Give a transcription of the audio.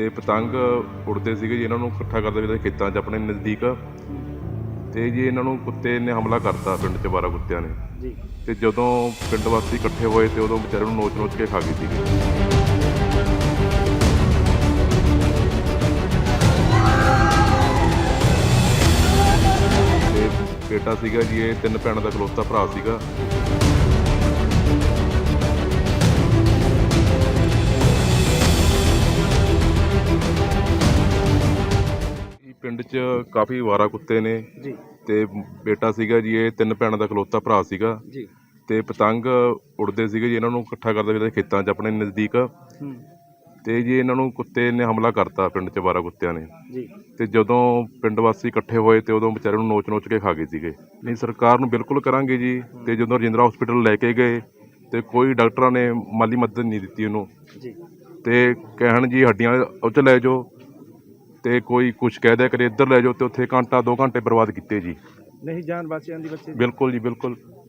ਤੇ ਪਤੰਗ ਉੜਦੇ ਸੀਗੇ ਜੀ ਇਹਨਾਂ ਨੂੰ ਇਕੱਠਾ ਕਰਦੇ ਵੀ ਖੇਤਾਂ 'ਚ ਆਪਣੇ ਨਜ਼ਦੀਕ। ਤੇ ਜੀ ਇਹਨਾਂ ਨੂੰ ਕੁੱਤੇ ਨੇ ਹਮਲਾ ਕਰਤਾ ਪਿੰਡ 'ਚ ਬਾਰਾਂ ਕੁੱਤਿਆਂ ਨੇ। ਜੀ। ਤੇ ਜਦੋਂ ਪਿੰਡ ਵਾਸੀ ਇਕੱਠੇ ਹੋਏ ਤੇ ਉਦੋਂ ਵਿਚਾਰੇ ਨੂੰ ਨੋਚ-ਨੋਚ ਕੇ ਖਾ ਗਏ ਸੀਗੇ। ਬੇਟਾ ਸੀਗਾ ਜੀ ਇਹ ਤਿੰਨ ਭੈਣਾਂ ਦਾ ਇਕਲੌਤਾ ਭਰਾ ਸੀਗਾ। ਪਿੰਡ 'ਚ ਕਾਫੀ ਵਾਰਾ ਕੁੱਤੇ ਨੇ ਜੀ। ਤੇ ਬੇਟਾ ਸੀਗਾ ਜੀ ਇਹ ਤਿੰਨ ਭੈਣਾਂ ਦਾ ਇਕਲੌਤਾ ਭਰਾ ਸੀਗਾ। ਜੀ। ਤੇ ਪਤੰਗ ਉੜਦੇ ਸੀਗੇ ਜੀ ਇਹਨਾਂ ਨੂੰ ਇਕੱਠਾ ਕਰਦੇ ਵੀ ਖੇਤਾਂ 'ਚ ਆਪਣੇ ਨਜ਼ਦੀਕ। ਹੂੰ। ਤੇ ਜੀ ਇਹਨਾਂ ਨੂੰ ਕੁੱਤੇ ਨੇ ਹਮਲਾ ਕਰਤਾ ਪਿੰਡ 'ਚ ਬਾਰਾਂ ਕੁੱਤਿਆਂ ਨੇ। ਜੀ। ਤੇ ਜਦੋਂ ਪਿੰਡ ਵਾਸੀ ਇਕੱਠੇ ਹੋਏ ਤੇ ਉਦੋਂ ਵਿਚਾਰੇ ਨੂੰ ਨੋਚ-ਨੋਚ ਕੇ ਖਾ ਗਏ ਸੀਗੇ। ਨਹੀਂ ਸਰਕਾਰ ਨੂੰ ਬਿਲਕੁਲ ਕਰਾਂਗੇ ਜੀ। ਤੇ ਜਦੋਂ ਰਜਿੰਦਰਾ ਹਸਪੀਟਲ ਲੈ ਕੇ ਗਏ ਤੇ ਕੋਈ ਡਾਕਟਰਾਂ ਨੇ ਮਾਲੀ ਮਦਦ ਨਹੀਂ ਦਿੱਤੀ ਉਹਨੂੰ। ਜੀ। ਤੇ ਕਹਿਣ ਜੀ ਹੱਡੀਆਂ ਉਹ 'ਚ ਲੈ ਜਾਓ। ਤੇ ਕੋਈ ਕੁਝ ਕਹਿ ਦਿਆ ਕਰੇ ਇੱਧਰ ਲੈ ਜਾਓ ਤੇ ਉੱਥੇ ਘੰਟਾ 2 ਘੰਟੇ ਬਰਬਾਦ ਕੀਤੇ ਜੀ। ਨਹੀਂ ਜਾਨ ਬਚ ਜਾਂਦੀ ਬੱਚੇ ਦੀ ਬਿਲਕੁਲ ਜੀ ਬਿਲਕੁਲ।